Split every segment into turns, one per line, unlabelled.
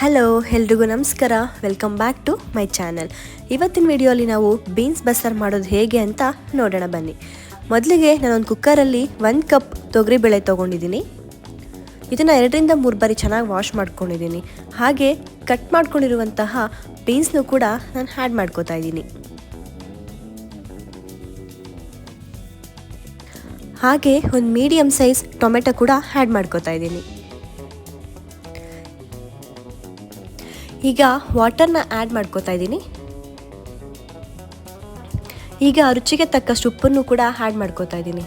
Hello ಎಲ್ರಿಗೂ ನಮಸ್ಕಾರ. Welcome back to my channel ಇವತ್ತಿನ ವಿಡಿಯೋಲಿ ನಾವು ಬೀನ್ಸ್ ಬಸ್ಸಾರು ಮಾಡೋದು ಹೇಗೆ ಅಂತ ನೋಡೋಣ ಬನ್ನಿ. ಮೊದಲಿಗೆ ನಾನೊಂದು ಕುಕ್ಕರಲ್ಲಿ ಒಂದು ಕಪ್ ತೊಗರಿಬೇಳೆ ತೊಗೊಂಡಿದ್ದೀನಿ. ಇದನ್ನು ಎರಡರಿಂದ ಮೂರು ಬಾರಿ ಚೆನ್ನಾಗಿ ವಾಶ್ ಮಾಡ್ಕೊಂಡಿದ್ದೀನಿ. ಹಾಗೆ ಕಟ್ ಮಾಡ್ಕೊಂಡಿರುವಂತಹ ಬೀನ್ಸ್ನು ಕೂಡ ನಾನು ಆ್ಯಡ್ ಮಾಡ್ಕೋತಾ ಇದ್ದೀನಿ. ಹಾಗೆ ಒಂದು ಮೀಡಿಯಮ್ ಸೈಜ್ ಟೊಮೆಟೊ ಕೂಡ ಆ್ಯಡ್ ಮಾಡ್ಕೋತಾ ಇದ್ದೀನಿ. ಈಗ ವಾಟರ್ನ ಆ್ಯಡ್ ಮಾಡ್ಕೋತಾ ಇದ್ದೀನಿ. ಈಗ ರುಚಿಗೆ ತಕ್ಕಷ್ಟು ಉಪ್ಪನ್ನು ಕೂಡ ಆ್ಯಡ್ ಮಾಡ್ಕೋತಾ ಇದ್ದೀನಿ.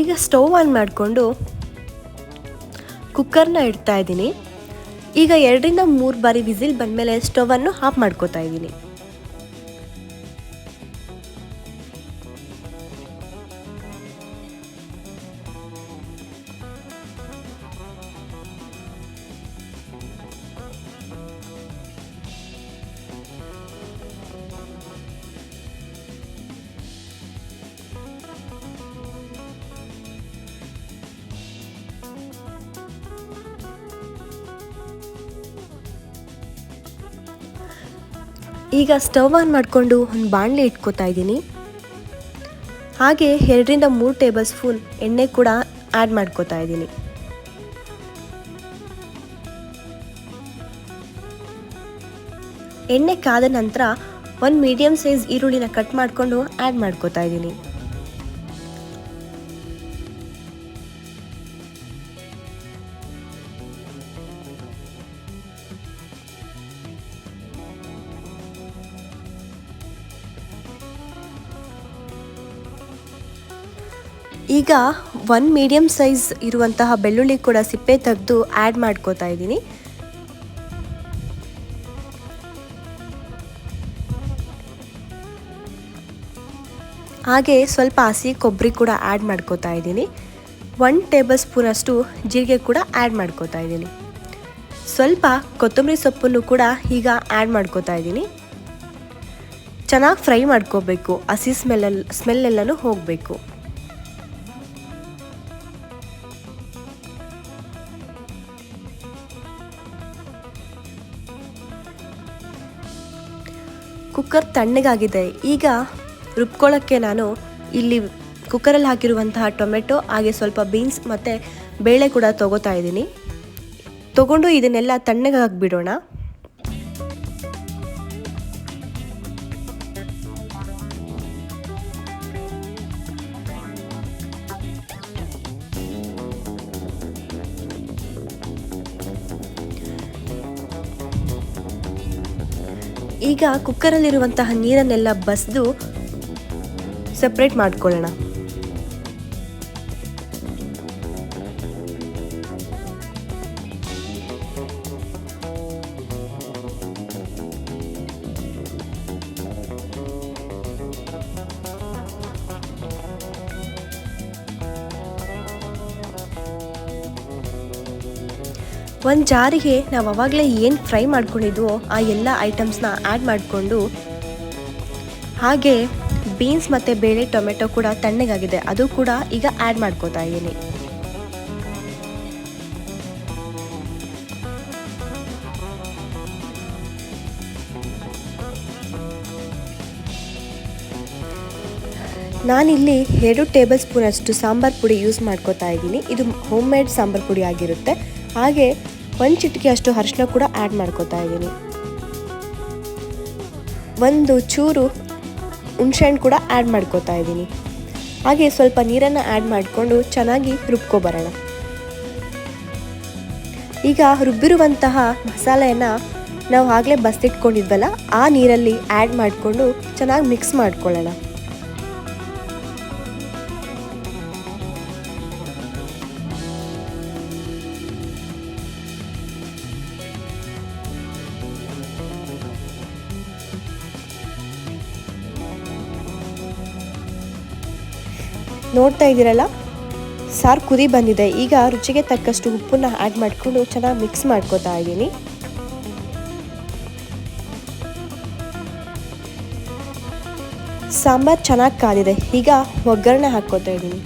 ಈಗ ಸ್ಟವ್ ಆನ್ ಮಾಡಿಕೊಂಡು ಕುಕ್ಕರ್ನ ಇಡ್ತಾ ಇದ್ದೀನಿ. ಈಗ ಎರಡರಿಂದ ಮೂರು ಬಾರಿ ವಿಸಿಲ್ ಬಂದಮೇಲೆ ಸ್ಟೌವನ್ನು ಆಫ್ ಮಾಡ್ಕೋತಾ ಇದ್ದೀನಿ. ಈಗ ಸ್ಟವ್ ಆನ್ ಮಾಡಿಕೊಂಡು ಒಂದು ಬಾಣಲೆ ಇಟ್ಕೋತಾ ಇದ್ದೀನಿ. ಹಾಗೆ ಎರಡರಿಂದ ಮೂರು ಟೇಬಲ್ ಸ್ಪೂನ್ ಎಣ್ಣೆ ಕೂಡ ಆ್ಯಡ್ ಮಾಡ್ಕೋತಾ ಇದ್ದೀನಿ. ಎಣ್ಣೆ ಕಾದ ನಂತರ ಒಂದು ಮೀಡಿಯಮ್ ಸೈಜ್ ಈರುಳ್ಳಿನ ಕಟ್ ಮಾಡಿಕೊಂಡು ಆ್ಯಡ್ ಮಾಡ್ಕೋತಾ ಇದ್ದೀನಿ. ಈಗ ಒನ್ ಮೀಡಿಯಮ್ ಸೈಜ್ ಇರುವಂತಹ ಬೆಳ್ಳುಳ್ಳಿ ಕೂಡ ಸಿಪ್ಪೆ ತೆಗೆದು ಆ್ಯಡ್ ಮಾಡ್ಕೋತಾ ಇದ್ದೀನಿ. ಹಾಗೆ ಸ್ವಲ್ಪ ಹಸಿ ಕೊಬ್ಬರಿ ಕೂಡ ಆ್ಯಡ್ ಮಾಡ್ಕೋತಾ ಇದ್ದೀನಿ. ಒನ್ ಟೇಬಲ್ ಸ್ಪೂನಷ್ಟು ಜೀರಿಗೆ ಕೂಡ ಆ್ಯಡ್ ಮಾಡ್ಕೋತಾ ಇದ್ದೀನಿ. ಸ್ವಲ್ಪ ಕೊತ್ತಂಬರಿ ಸೊಪ್ಪನ್ನು ಕೂಡ ಈಗ ಆ್ಯಡ್ ಮಾಡ್ಕೋತಾ ಇದ್ದೀನಿ. ಚೆನ್ನಾಗಿ ಫ್ರೈ ಮಾಡ್ಕೋಬೇಕು. ಹಸಿ ಸ್ಮೆಲ್ಲ ಸ್ಮೆಲ್ಲೆಲ್ಲನೂ ಹೋಗಬೇಕು. ಕುಕ್ಕರ್ ತಣ್ಣಗಾಗಿದೆ. ಈಗ ರುಬ್ಕೊಳ್ಳೋಕ್ಕೆ ನಾನು ಇಲ್ಲಿ ಕುಕ್ಕರಲ್ಲಿ ಹಾಕಿರುವಂತಹ ಟೊಮೆಟೊ, ಹಾಗೆ ಸ್ವಲ್ಪ ಬೀನ್ಸ್ ಮತ್ತು ಬೇಳೆ ಕೂಡ ತೊಗೋತಾ ಇದ್ದೀನಿ. ತೊಗೊಂಡು ಇದನ್ನೆಲ್ಲ ತಣ್ಣಗಾಗಿ ಈಗ ಕುಕ್ಕರಲ್ಲಿರುವಂತಹ ನೀರನ್ನೆಲ್ಲ ಬಸ್ದು ಸಪ್ರೇಟ್ ಮಾಡ್ಕೊಳ್ಳೋಣ. ಒಂದು ಜಾರಿಗೆ ನಾವು ಅವಾಗಲೇ ಏನು ಫ್ರೈ ಮಾಡ್ಕೊಂಡಿದ್ವೋ ಆ ಎಲ್ಲ ಐಟಮ್ಸ್ನ ಆ್ಯಡ್ ಮಾಡಿಕೊಂಡು ಹಾಗೆ ಬೀನ್ಸ್ ಮತ್ತು ಬೇಳೆ ಟೊಮೆಟೊ ಕೂಡ ತಣ್ಣಗಾಗಿದೆ. ಅದು ಕೂಡ ಈಗ ಆ್ಯಡ್ ಮಾಡ್ಕೋತಾ ಇದ್ದೀನಿ. ನಾನಿಲ್ಲಿ ಎರಡು ಟೇಬಲ್ ಸ್ಪೂನಷ್ಟು ಸಾಂಬಾರು ಪುಡಿ ಯೂಸ್ ಮಾಡ್ಕೋತಾ ಇದ್ದೀನಿ. ಇದು ಹೋಮ್ ಮೇಡ್ ಸಾಂಬಾರು ಪುಡಿ ಆಗಿರುತ್ತೆ. ಹಾಗೆ ಒಂದು ಚಿಟಿಕೆ ಅಷ್ಟು ಅರಿಶಿನ ಕೂಡ ಆ್ಯಡ್ ಮಾಡ್ಕೋತಾ ಇದ್ದೀನಿ. ಒಂದು ಚೂರು ಹುಣ್ಸೆಹಣ್ಣು ಕೂಡ ಆ್ಯಡ್ ಮಾಡ್ಕೋತಾ ಇದ್ದೀನಿ. ಹಾಗೆ ಸ್ವಲ್ಪ ನೀರನ್ನು ಆ್ಯಡ್ ಮಾಡಿಕೊಂಡು ಚೆನ್ನಾಗಿ ರುಬ್ಕೊಬರೋಣ. ಈಗ ರುಬ್ಬಿರುವಂತಹ ಮಸಾಲೆಯನ್ನು ನಾವು ಆಗಲೇ ಬಸ್ತಿಟ್ಕೊಂಡಿದ್ವಲ್ಲ, ಆ ನೀರಲ್ಲಿ ಆ್ಯಡ್ ಮಾಡಿಕೊಂಡು ಚೆನ್ನಾಗಿ ಮಿಕ್ಸ್ ಮಾಡ್ಕೊಳ್ಳೋಣ. ನೋಡ್ತಾ ಇದ್ದೀರಲ್ಲ? ಸಾರು ಕುದಿ ಬಂದಿದೆ. ಈಗ ರುಚಿಗೆ ತಕ್ಕಷ್ಟು ಉಪ್ಪನ್ನ ಆ್ಯಡ್ ಮಾಡಿಕೊಂಡು ಚೆನ್ನಾಗಿ ಮಿಕ್ಸ್ ಮಾಡ್ಕೋತಾ ಇದ್ದೀನಿ. ಸಾಂಬಾರು ಚೆನ್ನಾಗಿ ಕಾದಿದೆ. ಈಗ ಒಗ್ಗರಣೆ ಹಾಕ್ಕೋತಾ ಇದ್ದೀನಿ.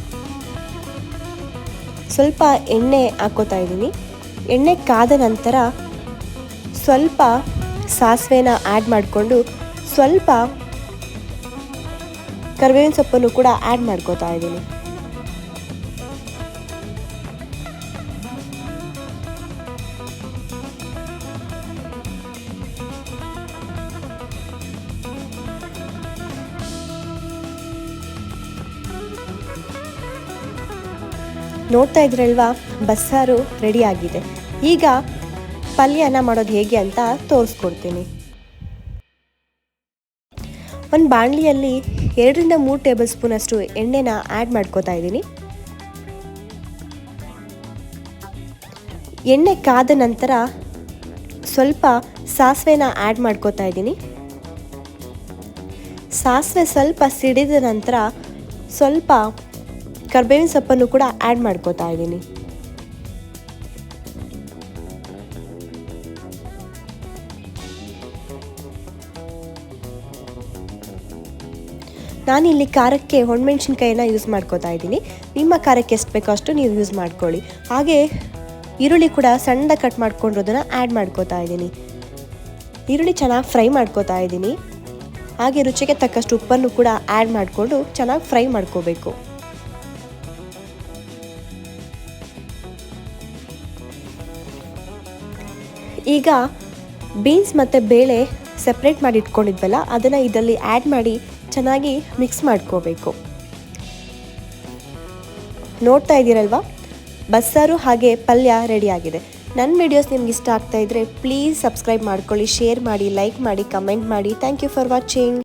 ಸ್ವಲ್ಪ ಎಣ್ಣೆ ಹಾಕ್ಕೋತಾ ಇದ್ದೀನಿ. ಎಣ್ಣೆ ಕಾದ ನಂತರ ಸ್ವಲ್ಪ ಸಾಸಿವೆನ ಆ್ಯಡ್ ಮಾಡಿಕೊಂಡು ಸ್ವಲ್ಪ ಕರಿಬೇವಿನ ಸೊಪ್ಪನ್ನು ಕೂಡ ಆ್ಯಡ್ ಮಾಡ್ಕೋತಾ ಇದ್ದೀನಿ. ನೋಡ್ತಾ ಇದ್ರಲ್ವಾ, ಬಸ್ಸಾರು ರೆಡಿ ಆಗಿದೆ. ಈಗ ಪಲ್ಯನ ಮಾಡೋದು ಹೇಗೆ ಅಂತ ತೋರಿಸ್ಕೊಡ್ತೀನಿ. ಒಂದು ಬಾಣಲಿಯಲ್ಲಿ ಎರಡರಿಂದ ಮೂರು ಟೇಬಲ್ ಸ್ಪೂನಷ್ಟು ಎಣ್ಣೆನ ಆ್ಯಡ್ ಮಾಡ್ಕೋತಾ ಇದ್ದೀನಿ. ಎಣ್ಣೆ ಕಾದ ನಂತರ ಸ್ವಲ್ಪ ಸಾಸಿವೆನ ಆ್ಯಡ್ ಮಾಡ್ಕೋತಾ ಇದ್ದೀನಿ. ಸಾಸಿವೆ ಸ್ವಲ್ಪ ಸಿಡಿದ ನಂತರ ಸ್ವಲ್ಪ ಕರ್ಬೇವಿನ ಸೊಪ್ಪನ್ನು ಕೂಡ ಆ್ಯಡ್ ಮಾಡ್ಕೋತಾ ಇದ್ದೀನಿ. ನಾನಿಲ್ಲಿ ಖಾರಕ್ಕೆ ಒಣಮೆಣ್ಸಿನ್ಕಾಯಿನ ಯೂಸ್ ಮಾಡ್ಕೋತಾ ಇದ್ದೀನಿ. ನಿಮ್ಮ ಖಾರಕ್ಕೆ ಎಷ್ಟು ಬೇಕೋ ಅಷ್ಟು ನೀವು ಯೂಸ್ ಮಾಡ್ಕೊಳ್ಳಿ. ಹಾಗೆ ಈರುಳ್ಳಿ ಕೂಡ ಸಣ್ಣ ಕಟ್ ಮಾಡ್ಕೊಂಡಿರೋದನ್ನು ಆ್ಯಡ್ ಮಾಡ್ಕೋತಾ ಇದ್ದೀನಿ. ಈರುಳ್ಳಿ ಚೆನ್ನಾಗಿ ಫ್ರೈ ಮಾಡ್ಕೋತಾ ಇದ್ದೀನಿ. ಹಾಗೆ ರುಚಿಗೆ ತಕ್ಕಷ್ಟು ಉಪ್ಪನ್ನು ಕೂಡ ಆ್ಯಡ್ ಮಾಡಿಕೊಂಡು ಚೆನ್ನಾಗಿ ಫ್ರೈ ಮಾಡ್ಕೋಬೇಕು. ಈಗ ಬೀನ್ಸ್ ಮತ್ತು ಬೇಳೆ ಸಪ್ರೇಟ್ ಮಾಡಿ ಇಟ್ಕೊಂಡಿದ್ವಲ್ಲ, ಅದನ್ನು ಇದರಲ್ಲಿ ಆ್ಯಡ್ ಮಾಡಿ ಚೆನ್ನಾಗಿ ಮಿಕ್ಸ್ ಮಾಡ್ಕೋಬೇಕು. ನೋಡ್ತಾ ಇದ್ದೀರಲ್ವಾ? ಬಸ್ಸಾರು ಹಾಗೆ ಪಲ್ಯ ರೆಡಿಯಾಗಿದೆ ನನ್ನ ವಿಡಿಯೋಸ್ ನಿಮ್ಗೆ ಇಷ್ಟ ಆಗ್ತಾ ಇದ್ದರೆ ಪ್ಲೀಸ್ ಸಬ್ಸ್ಕ್ರೈಬ್ ಮಾಡ್ಕೊಳ್ಳಿ ಶೇರ್ ಮಾಡಿ ಲೈಕ್ ಮಾಡಿ ಕಮೆಂಟ್ ಮಾಡಿ. Thank you for watching